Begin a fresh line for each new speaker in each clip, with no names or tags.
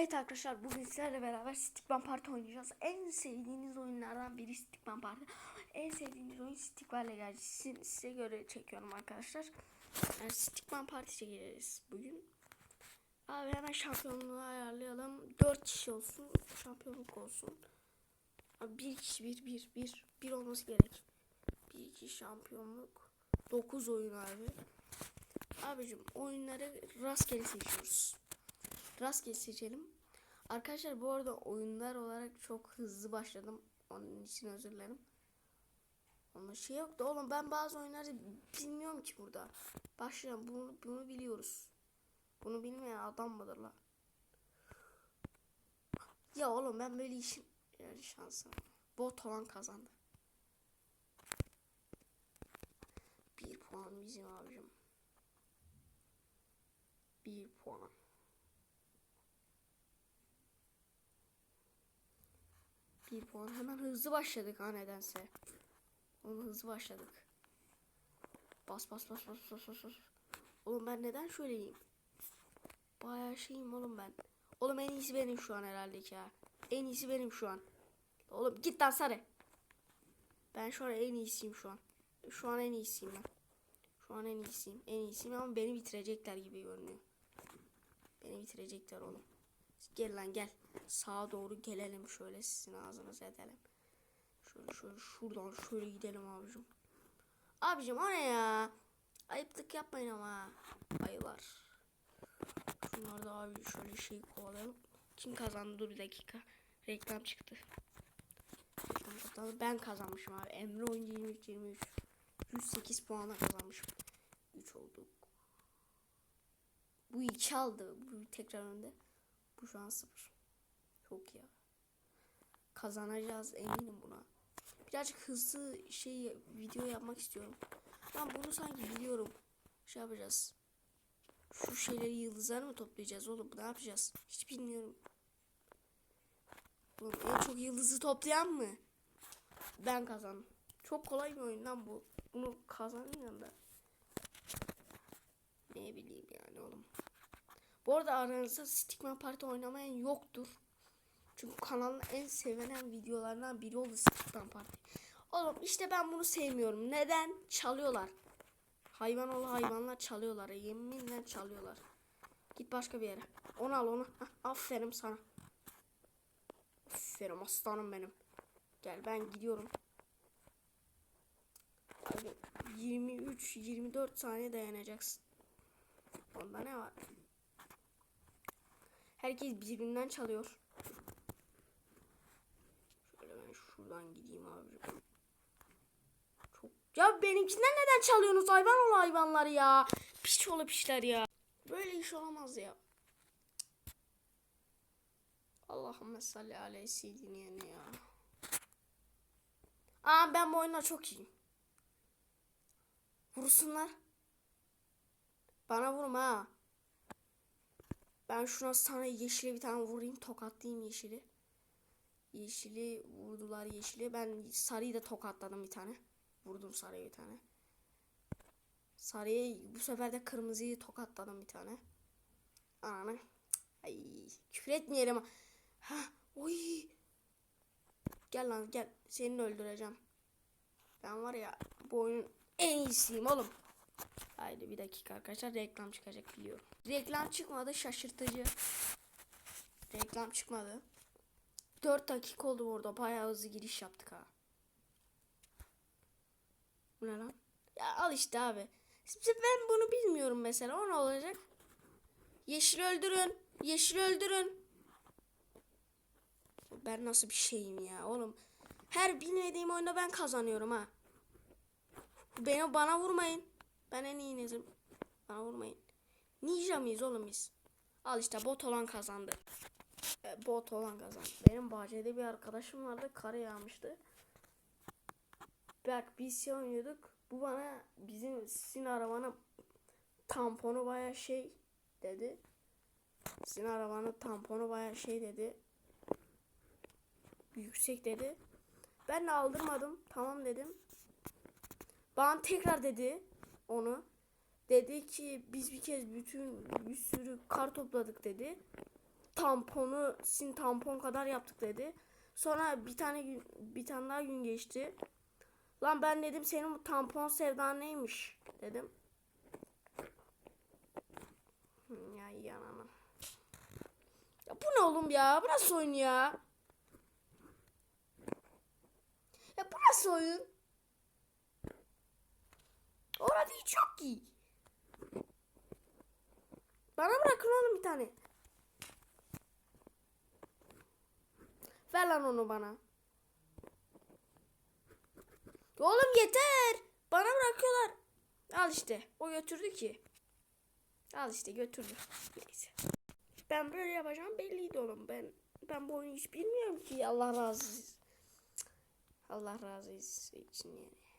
Evet arkadaşlar bugün sizlerle beraber Stickman Party oynayacağız. En sevdiğiniz oyunlardan biri Stickman Party. En sevdiğiniz oyun Stickman'le geldi. Size, göre çekiyorum arkadaşlar. Yani Stickman Party çekeceğiz bugün. Abi hemen şampiyonluğu ayarlayalım. 4 kişi olsun. Şampiyonluk olsun. Abi bir kişi bir bir bir bir olması gerek. Bir iki şampiyonluk. 9 oyun abi. Abicim oyunları rastgele seçiyoruz rastgele seçelim. Arkadaşlar bu arada oyunlar olarak çok hızlı başladım. Onun için özür dilerim. Ama şey yoktu oğlum ben bazı oyunları bilmiyorum ki burada. Başlayalım bunu, bunu biliyoruz. Bunu bilmeyen adam mıdır la? Ya oğlum ben böyle işin yani şansım. Bot olan kazandı. Bir puan bizim abicim. Bir puan. Bir puan. Hemen hızlı başladık ha nedense. Oğlum hızlı başladık. Bas bas bas bas bas bas. bas. Oğlum ben neden şöyleyim? Bayağı şeyim oğlum ben. Oğlum en iyisi benim şu an herhalde ki ya. En iyisi benim şu an. Oğlum git lan sarı. Ben şu an en iyisiyim şu an. Şu an en iyisiyim ben. Şu an en iyisiyim. En iyisiyim ama beni bitirecekler gibi görünüyor. Beni bitirecekler oğlum. Gel lan gel. Sağa doğru gelelim şöyle sizin ağzınıza edelim. Şöyle şöyle şuradan şöyle gidelim abicim. Abicim o ne ya? Ayıplık yapmayın ama. Ayılar. Şunları da abi şöyle şey kovalayalım. Kim kazandı? Dur bir dakika. Reklam çıktı. Reklam çıktı. Ben kazanmışım abi. Emre oyuncu 23 23. 108 puanla kazanmışım. 3 olduk. Bu 2 aldı. Bu tekrar önde. Bu şu an 0. Çok ya. Kazanacağız eminim buna. Birazcık hızlı şey video yapmak istiyorum. Ben bunu sanki biliyorum. Şey yapacağız. Şu şeyleri yıldızlar mı toplayacağız oğlum? Ne yapacağız? Hiç bilmiyorum. Oğlum en çok yıldızı toplayan mı? Ben kazandım. Çok kolay bir oyun lan bu. Bunu kazanayım ben. Ne bileyim yani oğlum. Bu arada aranızda Stickman Party oynamayan yoktur. Çünkü kanalın en sevenen videolarından biri oldu Stickman Party. Oğlum işte ben bunu sevmiyorum. Neden? Çalıyorlar. Hayvan oğlu hayvanlar çalıyorlar. Yeminle çalıyorlar. Git başka bir yere. Onu al onu. Hah, aferin sana. Aferin aslanım benim. Gel ben gidiyorum. Abi 23-24 saniye dayanacaksın. Onda ne var? Herkes birbirinden çalıyor. Şöyle ben şuradan gideyim abi. Çok... Ya benimkinden neden çalıyorsunuz hayvan ol hayvanlar ya? Piç ola piçler ya. Böyle iş olamaz ya. Allahümme salli aleyhi seyyidine ya. Aa ben bu oyunda çok iyiyim. Vursunlar. Bana vurma ha. Ben şuna sana yeşile bir tane vurayım. Tokatlayayım yeşili. Yeşili vurdular yeşili. Ben sarıyı da tokatladım bir tane. Vurdum sarıya bir tane. Sarıya bu sefer de kırmızıyı tokatladım bir tane. Ananı. Ay küfür etmeyelim. Ha, oy. Gel lan gel. Seni öldüreceğim. Ben var ya bu oyunun en iyisiyim oğlum. Haydi bir dakika arkadaşlar reklam çıkacak biliyorum. Reklam çıkmadı şaşırtıcı. Reklam çıkmadı. 4 dakika oldu orada bayağı hızlı giriş yaptık ha. Bu ne lan? Ya al işte abi. Ben bunu bilmiyorum mesela o ne olacak? Yeşil öldürün. Yeşil öldürün. Ben nasıl bir şeyim ya oğlum. Her bilmediğim oyunda ben kazanıyorum ha. Beni bana vurmayın. Ben en iyi. Bana vurmayın. Ninja mıyız oğlum biz? Al işte bot olan kazandı. E, bot olan kazandı. Benim bahçede bir arkadaşım vardı. Kar yağmıştı. Bak biz şey oynuyorduk. Bu bana bizim sizin arabanın tamponu baya şey dedi. Sizin arabanın tamponu baya şey dedi. Yüksek dedi. Ben de aldırmadım. Tamam dedim. Bana tekrar dedi onu. Dedi ki biz bir kez bütün bir sürü kar topladık dedi. tamponu sizin tampon kadar yaptık dedi. Sonra bir tane gün, bir tane daha gün geçti. Lan ben dedim senin bu tampon sevdan neymiş dedim. Hı, Ya yanana. Ya bu ne oğlum ya? Bu nasıl oyun ya? Ya bu nasıl oyun? Orada yok ki. Bana bırakın oğlum bir tane. Ver lan onu bana. Oğlum yeter. Bana bırakıyorlar. Al işte. O götürdü ki. Al işte götürdü. Neyse. Ben böyle yapacağım belliydi oğlum. Ben ben bu oyunu hiç bilmiyorum ki. Allah razı. Allah razı için yani.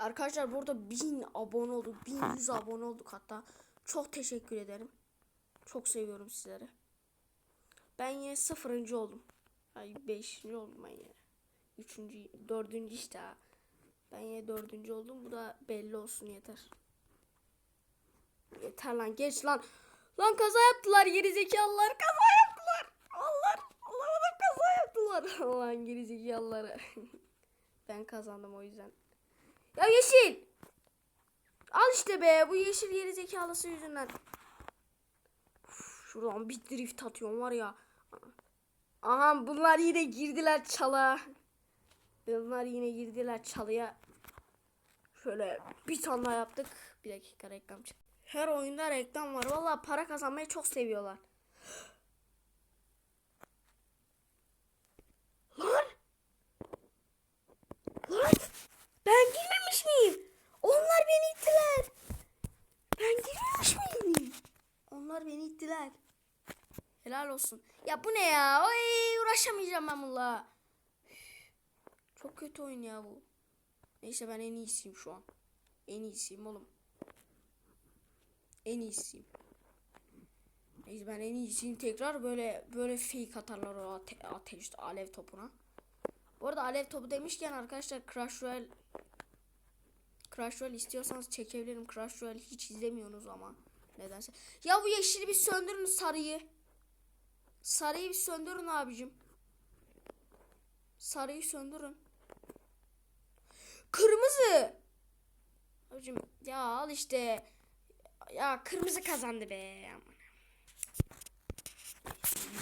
Arkadaşlar burada 1000 abone olduk. 1100 abone olduk hatta. Çok teşekkür ederim. Çok seviyorum sizleri. Ben yine sıfırıncı oldum. Ay beşinci oldum ben yine. Üçüncü, dördüncü işte ha. Ben yine dördüncü oldum. Bu da belli olsun yeter. Yeter lan geç lan. Lan kaza yaptılar gerizekalılar kaza yaptılar. Allah Allah kaza yaptılar. Lan gerizekalıları. ben kazandım o yüzden. Ya yeşil. Al işte be bu yeşil gerizekalısı yüzünden. Uf, Şuradan bir drift atıyorum var ya. Aha bunlar yine girdiler çala. Bunlar yine girdiler çalıya. Şöyle bir tane yaptık. Bir dakika reklam çık. Her oyunda reklam var. Vallahi para kazanmayı çok seviyorlar. Lan! Lan! Ben girmemiş miyim? Onlar beni ittiler. Ben girmemiş miyim? Onlar beni ittiler. Helal olsun. Ya bu ne ya? Oy uğraşamayacağım ben bununla. Çok kötü oyun ya bu. Neyse ben en iyisiyim şu an. En iyisiyim oğlum. En iyisiyim. Neyse ben en iyisiyim. Tekrar böyle böyle fake atarlar o ate ateş alev topuna. Bu arada alev topu demişken arkadaşlar Crash Royale Crash Royale istiyorsanız çekebilirim. Crash Royale hiç izlemiyorsunuz ama nedense. Ya bu yeşili bir söndürün sarıyı. Sarıyı bir söndürün abicim. Sarıyı söndürün. Kırmızı. Abicim ya al işte. Ya kırmızı kazandı be. Aman.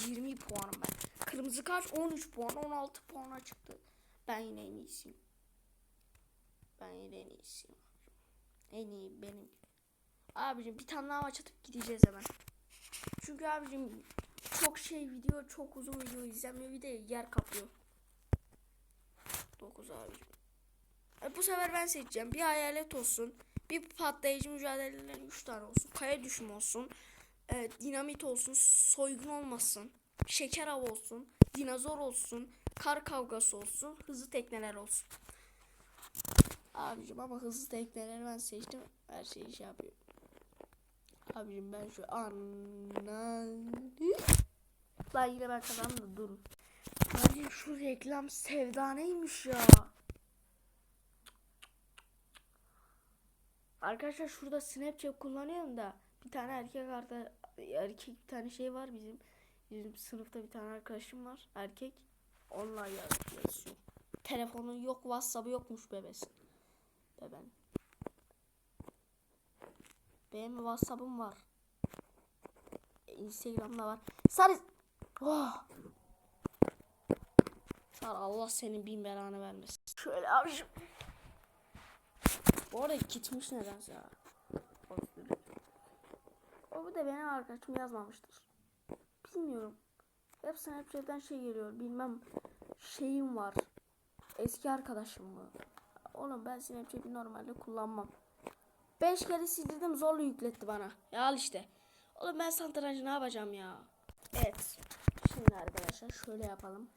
20 puanım ben. Kırmızı kaç? 13 puan, 16 puana çıktı. Ben yine en iyisiyim. Ben yine en iyisiyim. En iyi benim. Abicim bir tane daha maç atıp gideceğiz hemen. Çünkü abicim çok şey video, çok uzun video izlenmiyor bir de yer kaplıyor. 9 abicim. E, bu sefer ben seçeceğim. Bir hayalet olsun. Bir patlayıcı mücadeleler 3 tane olsun. Kaya düşüm olsun. E, dinamit olsun. Soygun olmasın. Şeker av olsun. Dinozor olsun. Kar kavgası olsun. Hızlı tekneler olsun. Abicim ama hızlı tekneleri ben seçtim. Her şeyi şey yapıyor. Abicim ben şu anladım. Lan yine ben kazandım durun. Hadi şu reklam sevda neymiş ya? Arkadaşlar şurada Snapchat kullanıyorum da bir tane erkek arka, erkek bir tane şey var bizim bizim sınıfta bir tane arkadaşım var erkek onunla yaz- yazıyor. Telefonu yok WhatsApp'ı yokmuş bebesin. Beben. Benim WhatsApp'ım var. Instagram'da var. Sarı. Oh. Sar Allah senin bin belanı vermesin. Şöyle abicim. Bu arada gitmiş nedense ya. O bu da benim arkadaşım yazmamıştır. Bilmiyorum. Hep Snapchat'ten şey geliyor. Bilmem şeyim var. Eski arkadaşım mı? Oğlum ben Snapchat'i normalde kullanmam. 5 kere sildirdim zorla yükletti bana. Ya al işte. Oğlum ben santrancı ne yapacağım ya? Evet. Şimdi arkadaşlar şöyle yapalım.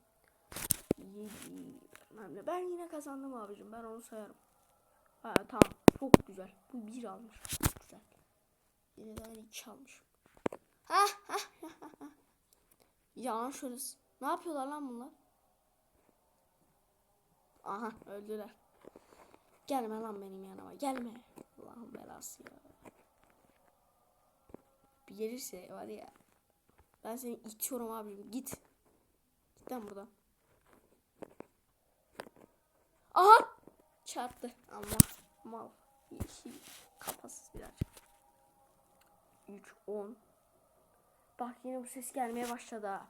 7 Ben yine kazandım abicim. Ben onu sayarım. Ha tamam. Çok güzel. Bu bir almış. Çok güzel. Yine aynı iki almış. Ha ha ha ha. Yalan şurası. Ne yapıyorlar lan bunlar? Aha öldüler. Gelme lan benim yanıma. Gelme. Allah'ın belası ya. Bir gelirse var ya. Ben seni itiyorum abicim. Git. Git lan buradan. Aha! Çarptı. Ama mal. Yeşil. Kafasız birazcık. 3, 10. Bak yine bu ses gelmeye başladı.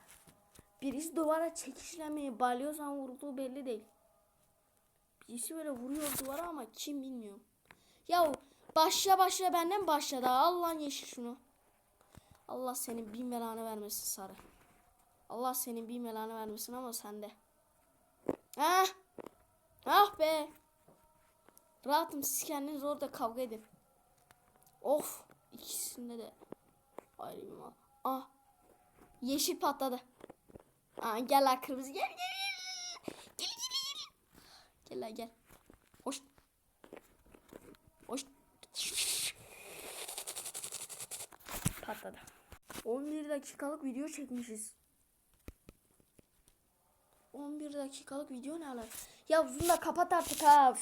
Birisi duvara çekişlemeye balyoz vurduğu belli değil. Birisi böyle vuruyor duvara ama kim bilmiyorum. Ya başla başla benden başladı. ha. Allah'ın yeşil şunu. Allah senin bin belanı vermesin sarı. Allah senin bin belanı vermesin ama sende. Ah! Ah be! Rahatım siz kendiniz orada kavga edin. Of! ikisinde de ayrı bir mal. Ah! Yeşil patladı. Aa, gel lan kırmızı gel gel gel. Gel gel gel. Lan gel. Hoş. Hoş. Patladı. 11 dakikalık video çekmişiz. 11 dakikalık video ne alaka? Ya bunu da kapat artık ha.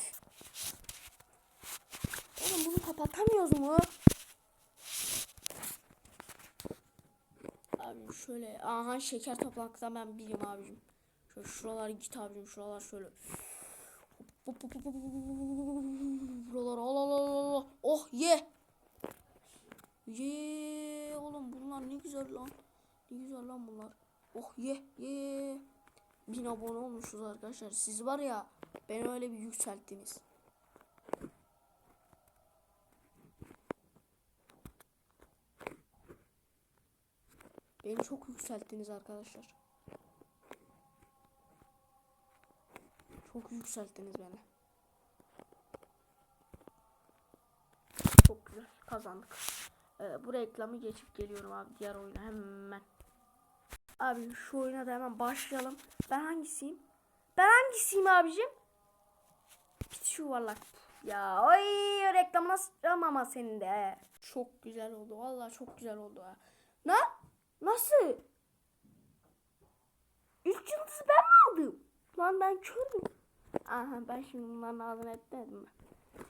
Oğlum bunu kapatamıyoruz mu? Abi şöyle aha şeker toplamaktan ben biliyorum abicim. Şöyle şuralar git abicim şuralar şöyle. Buralar al al al al. Oh ye. Ye oğlum bunlar ne güzel lan. Ne güzel lan bunlar. Oh ye ye. Bin abone olmuşuz arkadaşlar. Siz var ya beni öyle bir yükselttiniz. Beni çok yükselttiniz arkadaşlar. Çok yükselttiniz beni. Çok güzel kazandık. Ee, bu reklamı geçip geliyorum abi diğer oyuna hemen. Abi şu oyuna da hemen başlayalım. Ben hangisiyim? Ben hangisiyim abicim? Pis şu yuvarlak. Ya oy reklamına sıçram ama senin de. Çok güzel oldu. Vallahi çok güzel oldu ha. Ne? Nasıl? Üç yıldızı ben mi aldım? Lan ben kördüm. Aha ben şimdi bunların ağzına etmedim mi?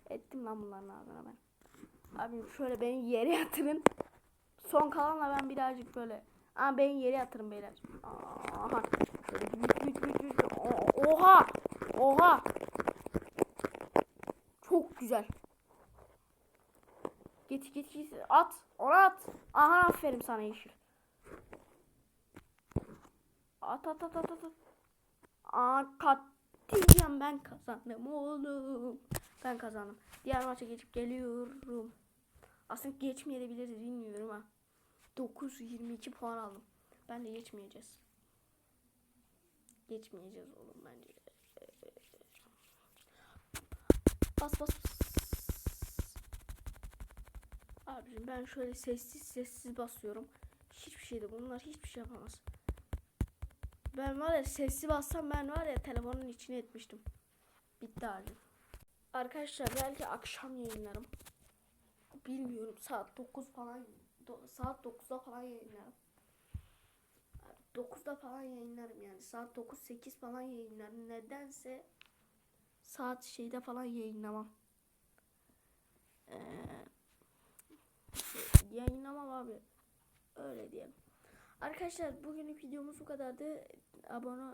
Ettim lan bunların ağzına ben. Abi şöyle beni yere yatırın. Son kalanla ben birazcık böyle. Aa beni yere yatırın beyler. Aha. Şöyle büyük büyük büyük büyük. Oha. Oha. Çok güzel. Git git git. At. Ona at. Aha aferin sana yeşil. At at at at at. Aa katiyen ben kazandım oğlum. Ben kazandım. Diğer maça geçip geliyorum. Aslında geçmeyebiliriz bilmiyorum ha. 9-22 puan aldım. Ben de geçmeyeceğiz. Geçmeyeceğiz oğlum bence. Bas bas bas. Abicim ben şöyle sessiz sessiz basıyorum. Hiçbir şeyde bunlar hiçbir şey yapamaz. Ben var ya sessiz bassam ben var ya telefonun içine etmiştim. Bitti abicim. Arkadaşlar belki akşam yayınlarım. Bilmiyorum saat 9 falan do- saat 9'da falan yayınlarım. 9'da falan yayınlarım yani saat 9-8 falan yayınlarım. Nedense saat şeyde falan yayınlamam. Ee, yayınlamam abi. Öyle diyelim. Arkadaşlar bugünlük videomuz bu kadardı. Abone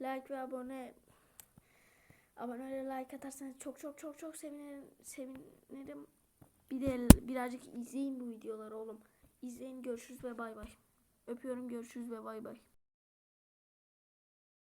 like ve abone abone ve like atarsanız çok çok çok çok sevinirim. Sevinirim. Bir de birazcık izleyin bu videoları oğlum. İzleyin görüşürüz ve bay bay. Öpüyorum görüşürüz ve bay bay.